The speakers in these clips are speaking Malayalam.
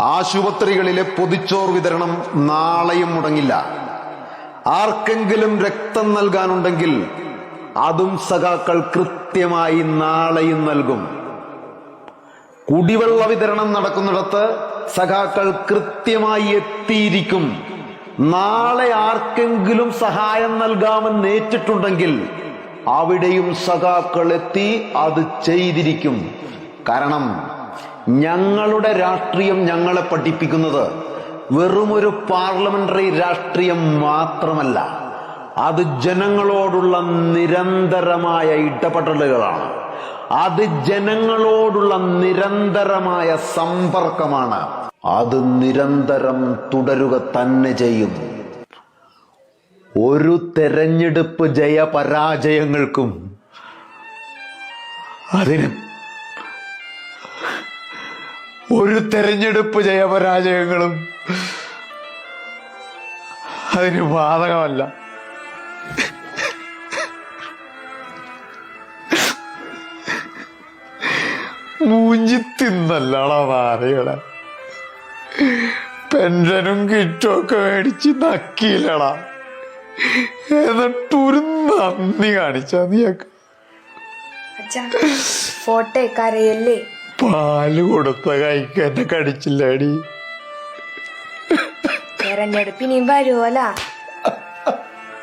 ആശുപത്രികളിലെ പൊതിച്ചോർ വിതരണം നാളെയും മുടങ്ങില്ല. ആർക്കെങ്കിലും രക്തം നൽകാനുണ്ടെങ്കിൽ അതും സഖാക്കൾ കൃത്യമായി നാളെയും നൽകും. കുടിവെള്ള വിതരണം നടക്കുന്നിടത്ത് സഖാക്കൾ കൃത്യമായി എത്തിയിരിക്കും. നാളെ ആർക്കെങ്കിലും സഹായം നൽകാമെന്ന് ഏറ്റിട്ടുണ്ടെങ്കിൽ അവിടെയും സഖാക്കൾ എത്തി അത് ചെയ്തിരിക്കും. കാരണം ഞങ്ങളുടെ രാഷ്ട്രീയം ഞങ്ങളെ പഠിപ്പിക്കുന്നത് വെറുമൊരു പാർലമെന്ററി രാഷ്ട്രീയം മാത്രമല്ല അത് ജനങ്ങളോടുള്ള നിരന്തരമായ ഇടപെടലുകളാണ്. അത് ജനങ്ങളോടുള്ള നിരന്തരമായ സമ്പർക്കമാണ്. അത് നിരന്തരം തുടരുക തന്നെ ചെയ്യും. ഒരു തെരഞ്ഞെടുപ്പ് ജയപരാജയങ്ങൾക്കും അതിന് ഒരു തെരഞ്ഞെടുപ്പ് ജയപരാജയങ്ങളും അതിന് ബാധകമല്ല. മൂഞ്ചി തിന്നല്ലടാ നാരകളെ പെൻഷനും കിറ്റും ഒക്കെ മേടിച്ച് നക്കിയില്ലടാ. എന്നിട്ടൊരു നന്ദി കാണിച്ചാ നീ ഫോട്ടോ കരയല്ലേ പാൽ കൊടുത്ത കൈക്ക് എന്നെ കടിച്ചില്ലടി. തെരഞ്ഞെടുപ്പ് ഇനിയും വരുവല്ല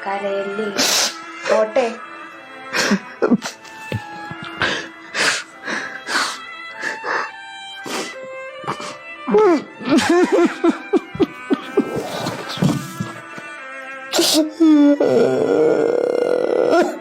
കരയല്ലേ? പോട്ടെ.